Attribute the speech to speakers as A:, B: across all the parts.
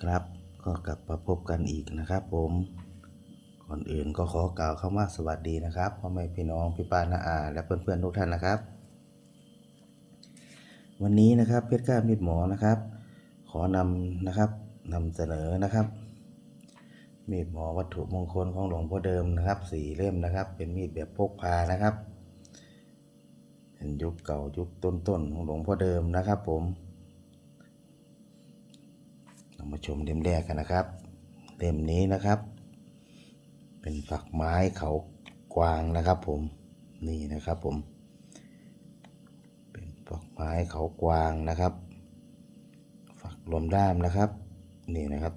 A: ครับ ก็กลับมาพบกันอีกนะครับ ผมก่อนอื่นก็ขอกล่าวคำว่าสวัสดีนะครับพ่อแม่พี่น้องพี่ป้าน้าอา และเพื่อนๆทุกท่านนะครับ วันนี้นะครับเพชรก้ามีดหมอนะครับ ขอนำนะครับนำเสนอนะครับ มีดหมอวัตถุมงคลของหลวงพ่อเดิมนะครับสี่เล่มนะครับ เป็นมีดแบบพกพานะครับเป็นยุคเก่ายุคต้นๆของหลวงพ่อเดิมนะครับ ผม เรามาชมเล่มแรกกันนะครับ เล่มนี้นะครับ เป็นฝักไม้เขากวางนะครับผมนี่นะครับผม เป็นฝักไม้เขากวางนะครับ ฝักลมด้ามนะครับนี่นะครับ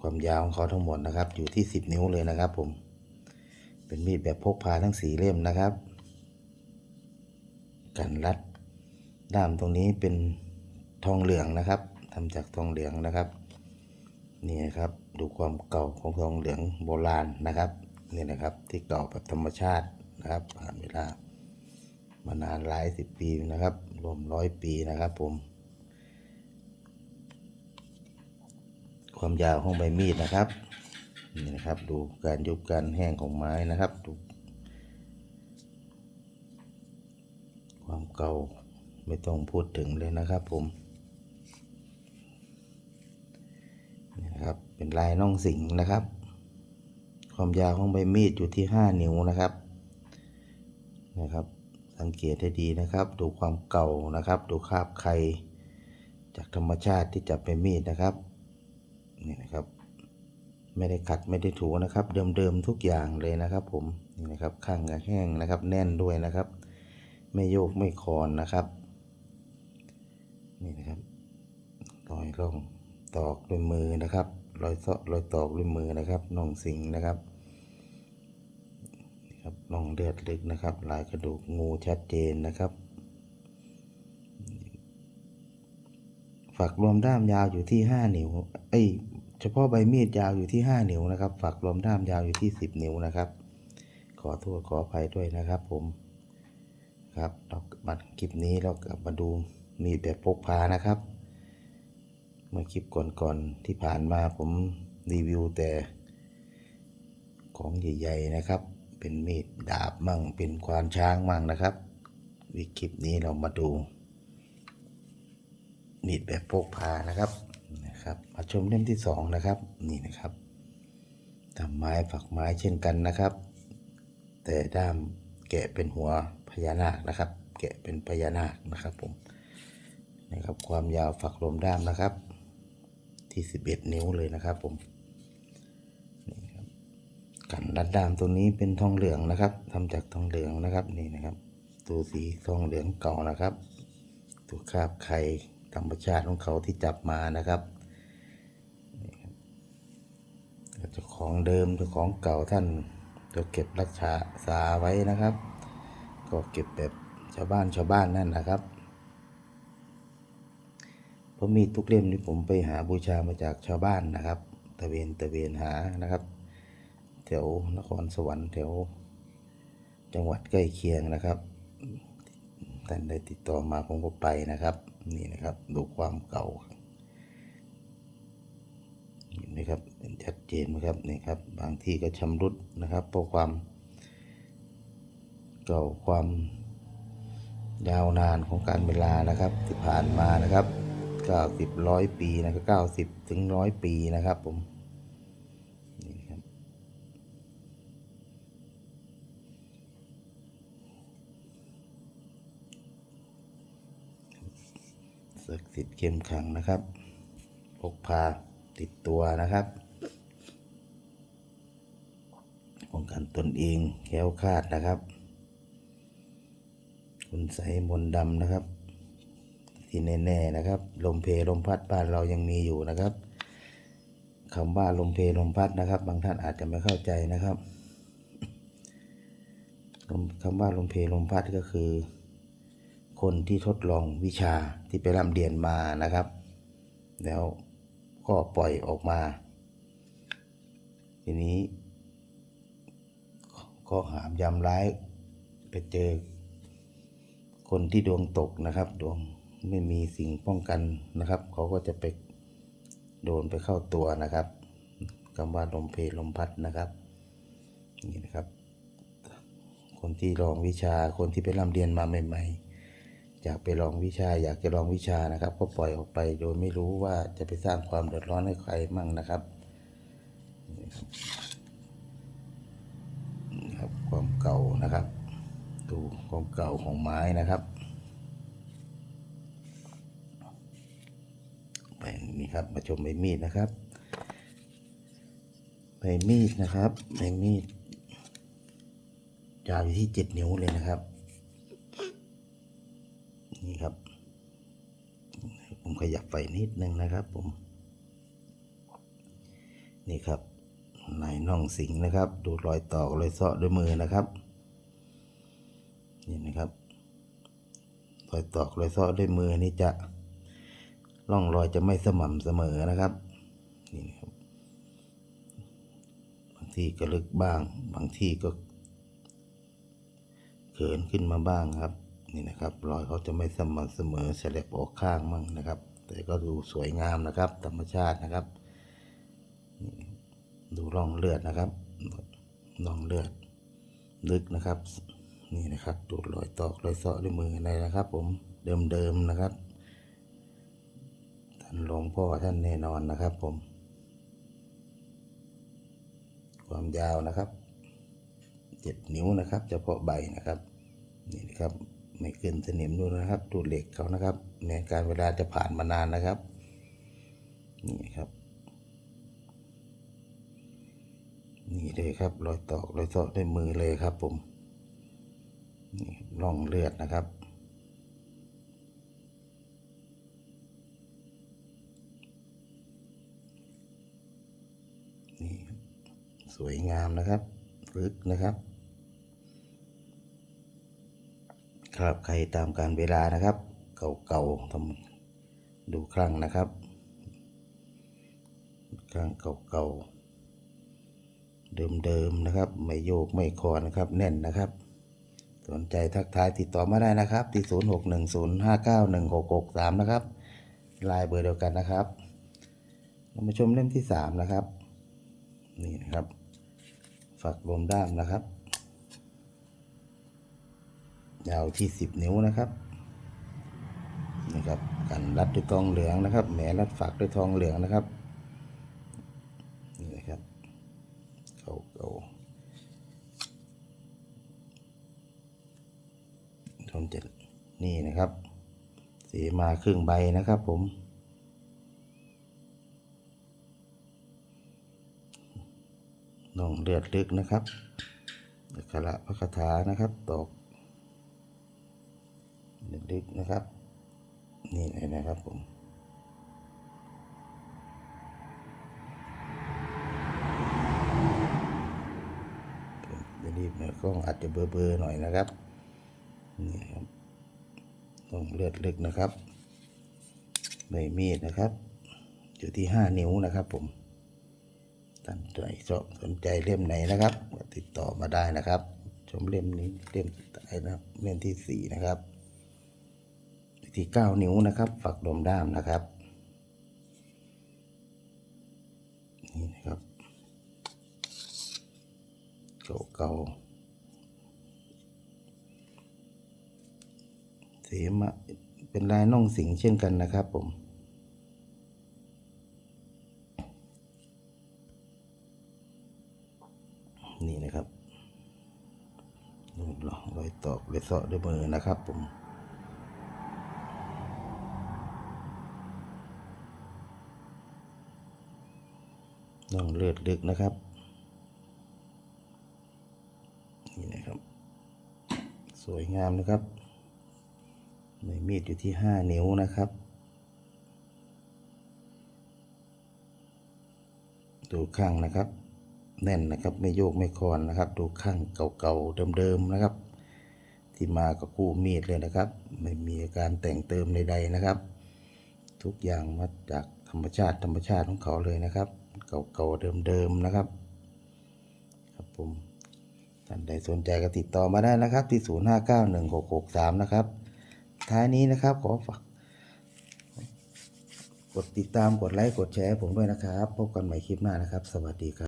A: ความยาวของเขาทั้งหมดนะครับ อยู่ที่ 10 นิ้วเลยนะครับ ผม เป็นมีดแบบพกพาทั้งสีเล่มนะครับ กันรัดด้ามตรงนี้เป็นทองเหลืองนะครับทำจากทองเหลืองนะครับ นี่นะครับดูความเก่าของทองเหลืองโบราณนะครับนี่นะครับที่เก่าแบบธรรมชาตินะครับ ผ่านเวลามานานหลายสิบปีนะครับรวมร้อยปีนะครับผม ความยาวของใบมีดนะครับนี่นะครับดูการยุบการแห้งของไม้นะครับดูความเก่าไม่ต้องพูดถึงเลยนะครับผมนี่นะครับ เป็น ลายน่องสิงนะครับ ความยาวของใบมีดอยู่ที่ 5 นิ้วนะครับนะครับ สังเกตให้ดีนะครับ ดูความเก่านะครับ ดูคราบไข่จากธรรมชาติที่จับใบมีดนะครับนี่นะครับ ไม่ได้ขัดไม่ได้ถูนะครับ เดิมๆทุกอย่างเลยนะครับ ผมนี่นะครับข้างก็แห้งนะครับ แน่นด้วยนะครับ ไม่โยกไม่คอนนะครับนี่นะครับรอยร่องตอกด้วยมือนะครับ รอยเซาะรอยตอกด้วยมือนะครับน่องสิงนะครับนี่ครับน่องเลือดลึกนะครับ ลายกระดูกงูชัดเจนนะครับ ฝักรวมด้ามยาวอยู่ที่ห้านิ้วเอ้ยเฉพาะใบมีดยาวอยู่ที่ห้านิ้วนะครับ ฝักรวมด้ามยาวอยู่ที่สิบนิ้วนะครับ ขอโทษขออภัยด้วยนะครับ ผมครับเรามาคลิปนี้เรากลับมาดูมีดแบบพกพานะครับ มื่อคลิปก่อนๆที่ผ่านมาผมรีวิวแต่ของใหญ่ๆนะครับ เป็นมีดดาบมั่ง เป็นควานช้างมั่งนะครับ วิคลิปนี้เรามาดูมีดแบบพกพานะครับนะครับมาชมเล่มที่สองนะครับนี่นะครับทำไม้ฝักไม้เช่นกันนะครับ แต่ด้ามแกะเป็นหัวพญานาคนะครับ แกะเป็นพญานาคนะครับผมนะครับความยาวฝักลมด้ามนะครับ ที่ 11 นิ้วเลยนะครับผมนี่ครับกันรัดดามตัวนี้เป็นทองเหลืองนะครับทำจากทองเหลืองนะครับนี่นะครับ ตัวสีทองเหลืองเก่านะครับ ตัวคราบไข่ธรรมชาติของเขาที่จับมานะครับเจ้าของเดิมเจ้าของเก่าท่านจะเก็บรักษาษาไว้นะครับ ก็เก็บแบบชาวบ้านชาวบ้านนั่นนะครับ เพราะมีดทุกเล่มที่ผมไปหาบูชามาจากชาวบ้านนะครับตะเวนตะเวนหานะครับ แถวนครสวรรค์แถว จังหวัดใกล้เคียงนะครับท่านได้ติดต่อมาผมก็ไปนะครับ นี่นะครับ ดูความเก่าเห็นไหมครับเห็นชัดเจนไหมครับนี่ครับ บางที่ก็ชำรุดนะครับเพราะความเก่าความยาวนานของการเวลานะครับที่ผ่านมานะครับ 90ร้อยปีนะครับ90ถึงร้อยปีนะครับผมนี่ครับศักดิ์สิทธิ์เข้มขังนะครับพกพาติดตัวนะครับป้องกันตนเองแค้วคาดนะครับ คุณใสมนดำนะครับ ที่แน่ๆนะครับ ลมเพลมพัดบ้านเรายังมีอยู่นะครับคำว่าลมเพลมพัดนะครับ บางท่านอาจจะไม่เข้าใจนะครับลมคำว่าลมเพลมพัดก็คือ คนที่ทดลองวิชาที่ไปร่ำเรียนมานะครับ แล้วก็ปล่อยออกมา ทีนี้ ก็หามยำร้ายไปเจอ คนที่ดวงตกนะครับ ดวง ไม่มีสิ่งป้องกันนะครับ เขาก็จะไปโดนไปเข้าตัวนะครับคำว่าลมเพลลมพัดนะครับนี่นะครับ คนที่ลองวิชาคนที่ไปร่ำเรียนมาใหม่ ๆ อยากไปลองวิชาอยากจะลองวิชานะครับ ก็ปล่อยออกไปโดยไม่รู้ว่าจะไปสร้างความเดือดร้อนให้ใครมั่งนะครับนี่ครับความเก่านะครับ ดูความเก่าของไม้นะครับ ไป ครับ มาชมใบมีดนะครับใบมีดนะครับใบมีดยาวอยู่ที่เจ็ดนิ้วเลยนะครับ นี่ครับ ผมขยับไปนิดนึงนะครับ ผม นี่ครับลายน่องสิงนะครับ ดูรอยตอกรอยเสาะด้วยมือนะครับ นี่นะครับรอยตอกรอยเสาะด้วยมือนี่จะ ร่องรอยจะไม่สม่ำเสมอนะครับนี่นครับ บางที่ก็ลึกบ้าง บางที่ก็เขินขึ้นมาบ้างครับ นี่นะครับ รอยเขาจะไม่สม่ำเสมอแฉลบออกข้างมั่งนะครับ แต่ก็ดูสวยงามนะครับ ธรรมชาตินะครับ ดูร่องเลือดนะครับร่องเลือดลึกนะครับ นี่นะครับดูรอยตอกรอยเสาะด้วยมือในนะครับ ผมเดิมๆนะครับ หลวงพ่อท่านแน่นอนนะครับผม ความยาวนะครับเจ็ดนิ้วนะครับ เฉพาะใบนะครับนี่นะครับไม่ขึ้นสนิมดูนะครับดูเหล็กเขานะครับในการเวลาจะผ่านมานานนะครับนี่ครับ นี่เลยครับรอยตอกรอยเสาะด้วยมือเลยครับผมนี่ร่องเลือดนะครับ นี่สวยงามนะครับ ลึกนะครับ ครับใครตามการเวลานะครับ เก่าๆทำดูครั้งนะครับครั้งเก่าๆเดิมๆนะครับ ไม่โยกไม่คอนนะครับ แน่นนะครับ สนใจทักทายติดต่อมาได้นะครับ ที่ 0 6 1 0 5 9 1 6 6 3 นะครับลน์เบอร์เดียวกันนะครับ เรามาชมเล่มที่ 3 นะครับ นี่นะครับ ฝักลมด้ามนะครับ ยาวที่10นิ้วนะครับนะครับกันรัดด้วยทองเหลืองนะครับแหมรัดฝักด้วยทองเหลืองนะครับนี่นะครับเขาเขาทนจะนี่นะครับ สีมาครึ่งใบนะครับผม น่องเลือดลึกนะครับอักขระพระคาถานะครับตอกเลือดลึกนะครับ นี่เลยนะครับผมจะรีบน่อยกล้องอาจจะเบลอๆหน่อยนะครับ นี่ครับน่องเลือดลึกนะครับใบมีดนะครับ อยู่ที่ห้านิ้วนะครับผม ท่านใดสนใจเล่มไหนนะครับก็ติดต่อมาได้นะครับ ชมเล่มนี้เล่มสุดท้ายนะครับเล่มที่สี่นะครับที่เก้านิ้วนะครับ ฝักลมด้ามนะครับนี่นะครับเก่าๆสีมาเป็นลายน่องสิงเช่นกันนะครับผม นี่รอยตอกรอยเสาะด้วยมือนะครับผมน่องเลือดลึกนะครับ นี่นะครับ สวยงามนะครับในมีดอยู่ที่ห้านิ้วนะครับ ดูข้างนะครับ แน่นนะครับ ไม่โยกไม่คลอนนะครับ ดูข้างเก่าๆเดิมๆนะครับ ที่มากับกู้มีดเลยนะครับ ไม่มีการแต่งเติมใดๆนะครับ ทุกอย่างมาจากธรรมชาติธรรมชาติของเขาเลยนะครับ เก่าๆเดิมๆนะครับ ครับผมท่านใดสนใจก็ติดต่อมาได้นะครับ ที่ 05916663 นะครับ ท้ายนี้นะครับขอฝากกดติดตามกดไลค์กดแชร์ผมด้วยนะครับ พบกันใหม่คลิปหน้านะครับ สวัสดีครับ